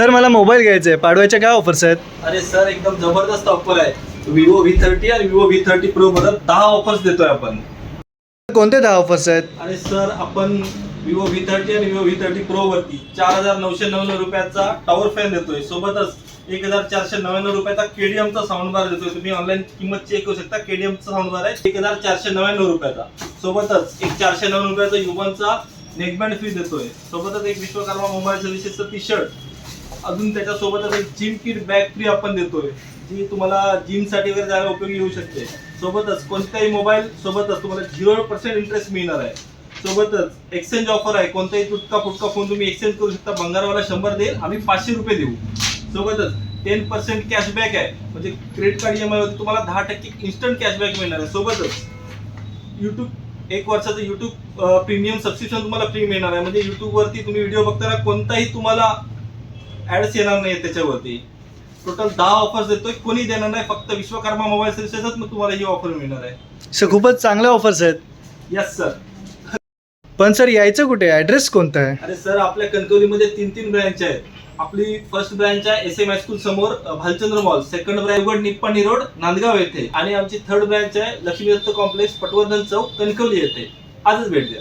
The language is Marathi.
सर मला मोबाईल घ्यायचा आहे पाडव्याच्या काय ऑफर्स आहेत? अरे सर एकदम जबरदस्त ऑफर आहे. विवो व्ही थर्टी आणि विवो व्ही थर्टी प्रो बद्दल दहा ऑफर्स देतोय आपण. कोणते दहा ऑफर्स आहेत? आणि सर आपण विवो व्ही थर्टी आणि विवो व्ही थर्टी प्रो वरती चार हजार नऊशे नव्याण्णव रुपयाचा टॉवर फॅन देतोय. सोबतच एक हजार चारशे नव्याण्णव रुपयाचा केडीएमचा साऊंड बार देतोय. तुम्ही ऑनलाईन किंमत चेक करू शकता. केडीएमचा साऊंड बार आहे एक हजार चारशे नव्याण्णव रुपयाचा. सोबतच एक चारशे नव्याण्णव रुपयाचा युवनचा नेकबँड फ्री देतोय. सोबतच एक विश्वकर्मा मोबाईल सर्व्हिसेसचं टी शर्ट अजून त्याच्यासोबतच जिम किट बॅग फ्री आपण देतोय जी तुम्हाला जिमसाठी वगैरे जायला उपयोगी येऊ शकते. सोबतच कोणत्याही मोबाईल सोबतच तुम्हाला झिरो पर्सेंट इंटरेस्ट मिळणार आहे. सोबतच एक्सचेंज ऑफर आहे. कोणताही तुटका फुटका फोन तुम्ही एक्सचेंज करू शकता. भंगारवाला शंभर देईल आम्ही पाचशे रुपये देऊ. सोबतच टेन पर्सेंट कॅशबॅक आहे. म्हणजे क्रेडिट कार्ड ई आयवरती तुम्हाला दहा टक्के इन्स्टंट कॅशबॅक मिळणार आहे. सोबतच यूट्यूब एक वर्षाचं यूट्यूब प्रीमियम सबस्क्रिप्शन तुम्हाला फ्री मिळणार आहे. म्हणजे यूट्यूबवरती तुम्ही व्हिडिओ बघताना कोणताही तुम्हाला ऍड्स येणार नाही त्याच्यावरती. टोटल दहा ऑफर्स देतोय कोणी देणार नाही फक्त विश्वकर्मा मोबाईल सर्व्हिसेसच मग तुम्हाला ही ऑफर मिळणार आहे. सर खूपच चांगल्या ऑफर्स आहेत. यस सर पण सर यायचं कुठे? ॲड्रेस कोणता आहे? अरे सर आपल्या कणकवलीमध्ये तीन तीन ब्रँच आहेत. आपली फर्स्ट ब्रँच आहे एस एम हायस्कूल समोर अ, भालचंद्र मॉल सेकंड ब्रँच उघड निप्पाणी रोड नांदगाव येथे. आणि आमची थर्ड ब्रँच आहे लक्ष्मी दत्त कॉम्प्लेक्स पटवर्धन चौक कणकवली येथे. आजच भेट द्या.